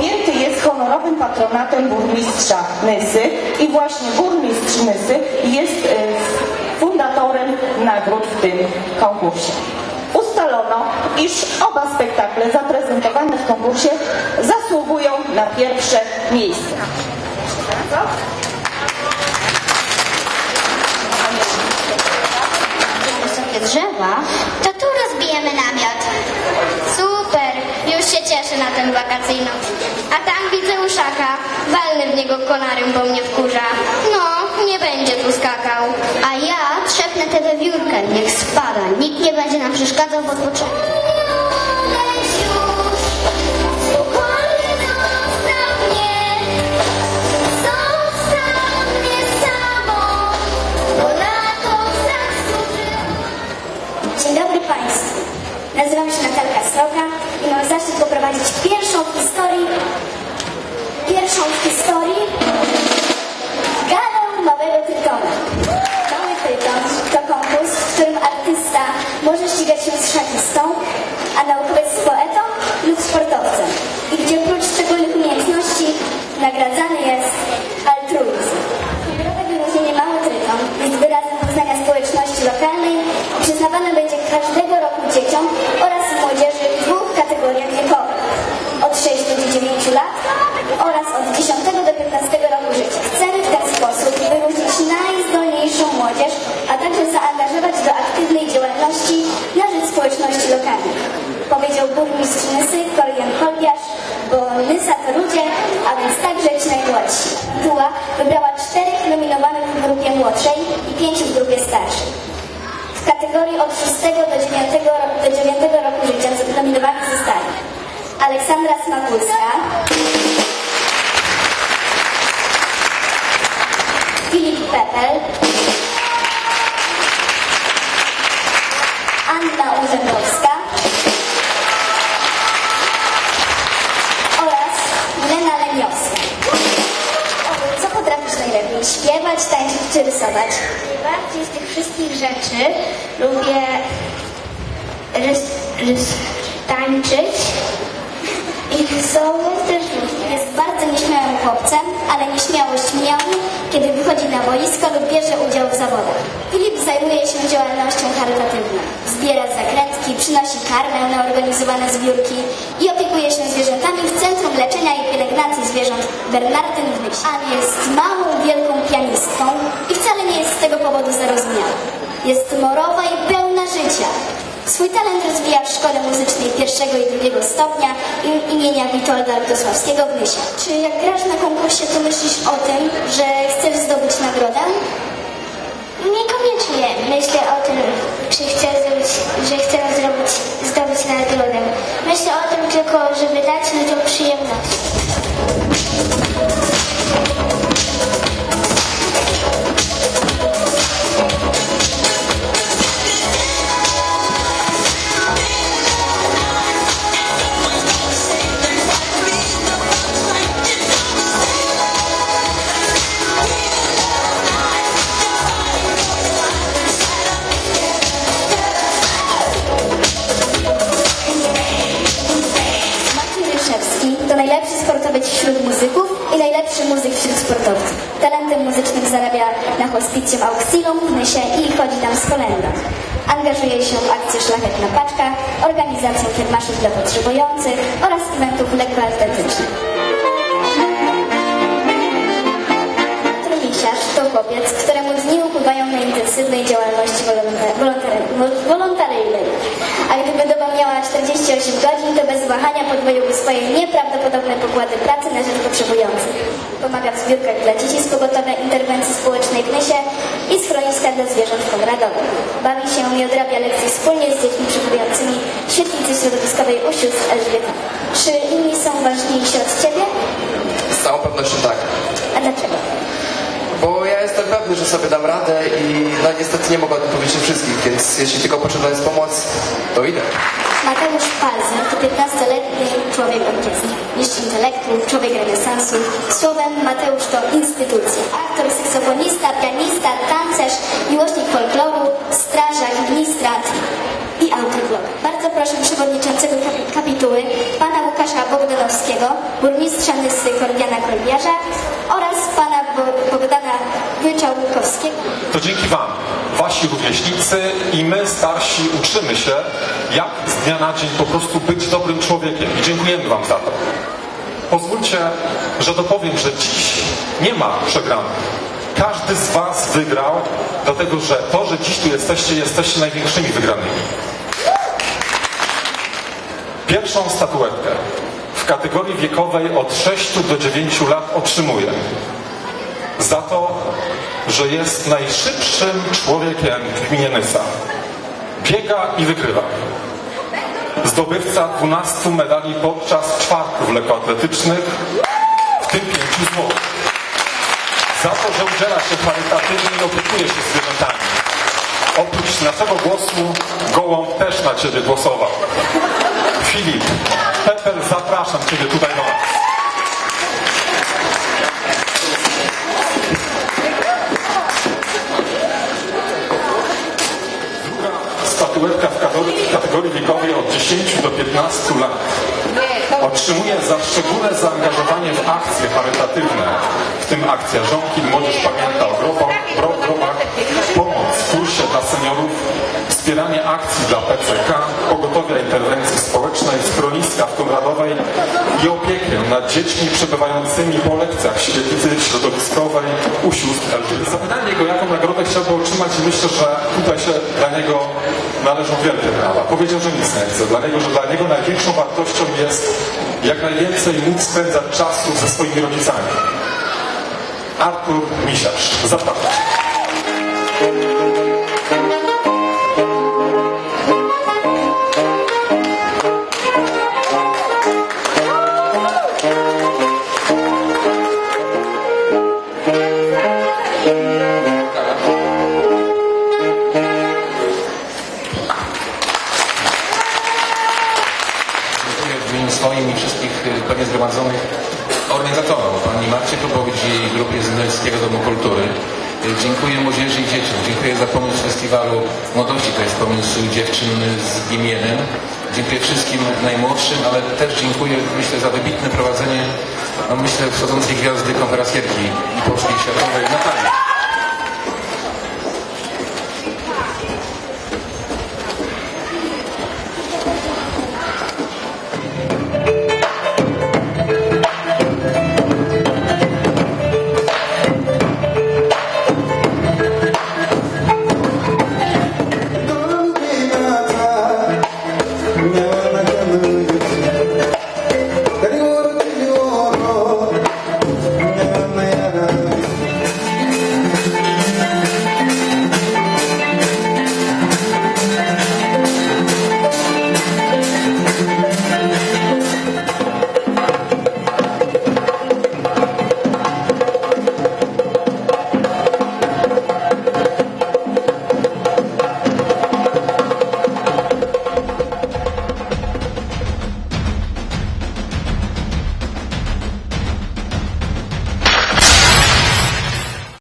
objęty jest honorowym patronatem burmistrza Nysy i właśnie burmistrz Nysy jest e, fundatorem nagród w tym konkursie. Ustalono, iż oba spektakle zaprezentowane w konkursie zasługują na pierwsze miejsce. wysokie drzewa, to cieszę na tę wakacyjną. A tam widzę uszaka, walnę w niego konarem, bo mnie wkurza. No, nie będzie tu skakał. A ja trzepnę tę wiewiórkę, niech spada, nikt nie będzie nam przeszkadzał w odpoczynku. Dzień dobry. Nazywam się Natalka pierwszą w historii, pierwszą w historii galę Małego Trytona. Mały Tryton to konkurs, w którym artysta może ścigać się z szachistą, a naukowiec z poetą lub sportowcem. I gdzie oprócz szczególnych umiejętności nagradzany jest altruizm. Honorowe wyróżnienie Mały Tryton jest wyrazem uznania społeczności lokalnej i przyznawane będzie każdego Powiedział burmistrz Nysy, Korian Kolbiarz, bo Nysa to ludzie, a więc także ci najmłodsi. Duła wybrała czterech nominowanych w grupie młodszej i pięciu w grupie starszej. W kategorii od 6 do 9, ro- do 9 roku życia nominowani zostali Aleksandra Smakulska, Filip Pepel, Anna Urzędowska Śpiewać, tańczyć czy rysować? Najbardziej z tych wszystkich rzeczy lubię rys, rys, tańczyć rysować też. Jest bardzo nieśmiałym chłopcem, ale nieśmiałość mijały, kiedy wychodzi na boisko lub bierze udział w zawodach. Filip zajmuje się działalnością charytatywną. Zbiera zakrętki, przynosi karmę na organizowane zbiórki i opiekuje się zwierzętami w Centrum Leczenia i Pielęgnacji Zwierząt Bernardyn w. Ann jest małą, wielką pianistką i wcale nie jest z tego powodu zarozumiała. Jest morowa i pełna życia. Swój talent rozwija w szkole muzycznej pierwszego i drugiego stopnia im- imienia Witolda Lutosławskiego w Nysie. Czy jak grasz na konkursie, to myślisz o tym, że chcesz zdobyć nagrodę? hospicjum Auxilum w Nysie i chodzi tam z kolendą. Angażuje się w akcję Szlachetna Paczka, organizację kiermaszy dla potrzebujących oraz eventów lekkoatletycznych. Misiarz to chłopiec, któremu dni upływają na intensywnej działalności wolontaryjnej. A gdyby do 8 godzin, to bez wahania podwoiłby swoje nieprawdopodobne pokłady pracy na rzecz potrzebujących. Pomaga w zbiórkach dla dzieci z pogotowia interwencji społecznej w Nysie i schroniska dla zwierząt w Bawi się i odrabia lekcje wspólnie z dziećmi przebywającymi w świetlicy środowiskowej Usiód z Elżbietą. Czy inni są ważniejsi od Ciebie? Z całą pewnością tak. A dlaczego? Bo ja jestem pewny, że sobie dam radę i no niestety nie mogę odpowiedzieć wszystkich, więc jeśli tylko potrzebna jest pomoc, to idę. Mateusz Palzer to 15-letni człowiek orkiestry. Mistrz intelektu, człowiek renesansu. Słowem Mateusz to instytucja. Aktor, saksofonista, pianista, tancerz, miłośnik folkloru, strażak, ministrant i autoblog. Bardzo proszę przewodniczącego kapi- kapitana Kultury pana Łukasza Bogdanowskiego, burmistrza Nysy Kordiana Kolbiarza oraz pana Bo- Bogdana Wyczałkowskiego. To dzięki Wam, Wasi rówieśnicy i my starsi uczymy się, jak z dnia na dzień po prostu być dobrym człowiekiem i dziękujemy Wam za to. Pozwólcie, że dopowiem, że dziś nie ma przegranych. Każdy z Was wygrał, dlatego że to, że dziś tu jesteście, jesteście największymi wygranymi. Pierwszą statuetkę w kategorii wiekowej od 6 do 9 lat otrzymuje za to, że jest najszybszym człowiekiem w gminie Nysa. Biega i wygrywa. Zdobywca 12 medali podczas czwartków lekkoatletycznych, w tym 5 złotych. Za to, że udziela się charytatywnie i opiekuje się zwierzętami. Oprócz naszego głosu, gołąb też na Ciebie głosował. Filip, Pepel, zapraszam Ciebie tutaj do nas. Druga statuetka w kategorii wiekowej od 10 do 15 lat. Otrzymuje za szczególne zaangażowanie w akcje charytatywne, w tym akcja Żonki Młodzież Pamięta o grobach, gro- grobach, pomoc w kursie dla seniorów, wspieranie akcji dla PCK, pogotowia interwencji społecznej, schroniska w Konradowej i opiekę nad dziećmi przebywającymi po lekcjach świetlicy środowiskowej u sióstr LGBT. Zapytałem go, jaką nagrodę chciałby otrzymać i myślę, że tutaj się dla niego należą wielkie brawa. Powiedział, że nic nie chce, dlatego, że dla niego największą wartością jest jak najwięcej móc spędzać czasu ze swoimi rodzicami. Artur Misiarz, zapraszam. Dziękuję za pomysł festiwalu młodości, to jest pomysł dziewczyn z imienem. Dziękuję wszystkim najmłodszym, ale też dziękuję, myślę, za wybitne prowadzenie, no myślę, wschodzącej gwiazdy konferencjerki polskiej światowej Natalii.